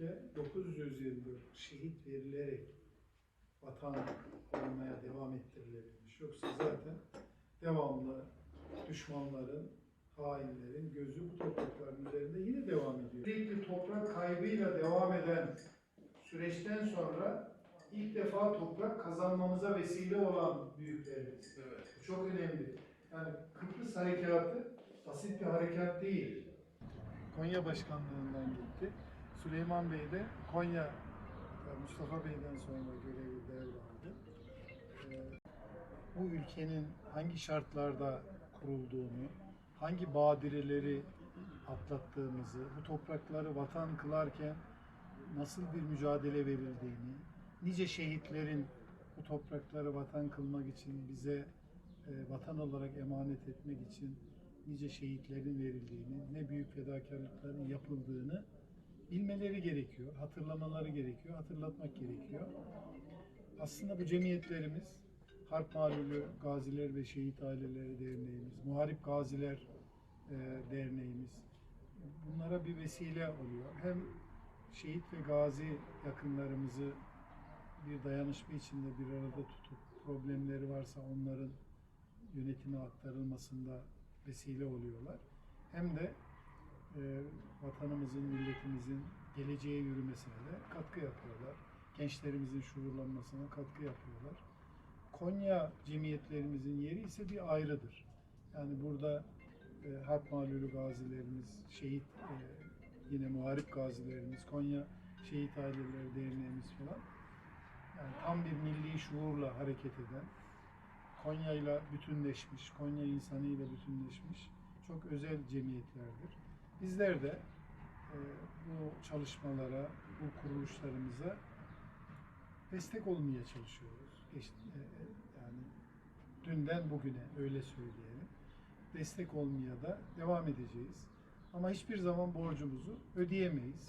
ülke 900 yıldır şehit verilerek vatan olmaya devam ettirilebilmiş. Yoksa zaten devamlı düşmanların, hainlerin gözü bu toprakların üzerinde yine devam ediyor. Sürekli toprak kaybıyla devam eden süreçten sonra ilk defa toprak kazanmamıza vesile olan büyüklerimiz. Evet. Bu çok önemli. Yani Kıbrıs harekatı basit bir harekat değil. Konya Başkanlığından gitti. Süleyman Bey de Konya e, Mustafa Bey'den sonra görevi devraldı. Ee, Bu ülkenin hangi şartlarda kurulduğunu, hangi badireleri atlattığımızı, bu toprakları vatan kılarken nasıl bir mücadele verildiğini, nice şehitlerin bu toprakları vatan kılmak için bize e, vatan olarak emanet etmek için nice şehitlerin verildiğini, ne büyük fedakarlıkların yapıldığını bilmeleri gerekiyor, hatırlamaları gerekiyor, hatırlatmak gerekiyor. Aslında bu cemiyetlerimiz Harp Malulü Gaziler ve Şehit Aileleri Derneğimiz, Muharip Gaziler e, Derneğimiz bunlara bir vesile oluyor. Hem şehit ve gazi yakınlarımızı bir dayanışma içinde bir arada tutup problemleri varsa onların yönetime aktarılmasında vesile oluyorlar. Hem de e, vatanımızın, milletimizin geleceğe yürümesine de katkı yapıyorlar. Gençlerimizin şuurlanmasına katkı yapıyorlar. Konya cemiyetlerimizin yeri ise bir ayrıdır. Yani burada e, harp malulü gazilerimiz, şehit e, yine muharip gazilerimiz, Konya Şehit Aileleri Derneğimiz falan yani tam bir milli şuurla hareket eden, Konya'yla bütünleşmiş, Konya insanıyla bütünleşmiş çok özel cemiyetlerdir. Bizler de e, bu çalışmalara, bu kuruluşlarımıza destek olmaya çalışıyoruz. E, e, yani dünden bugüne öyle söyleyelim. Destek olmaya da devam edeceğiz. Ama hiçbir zaman borcumuzu ödeyemeyiz.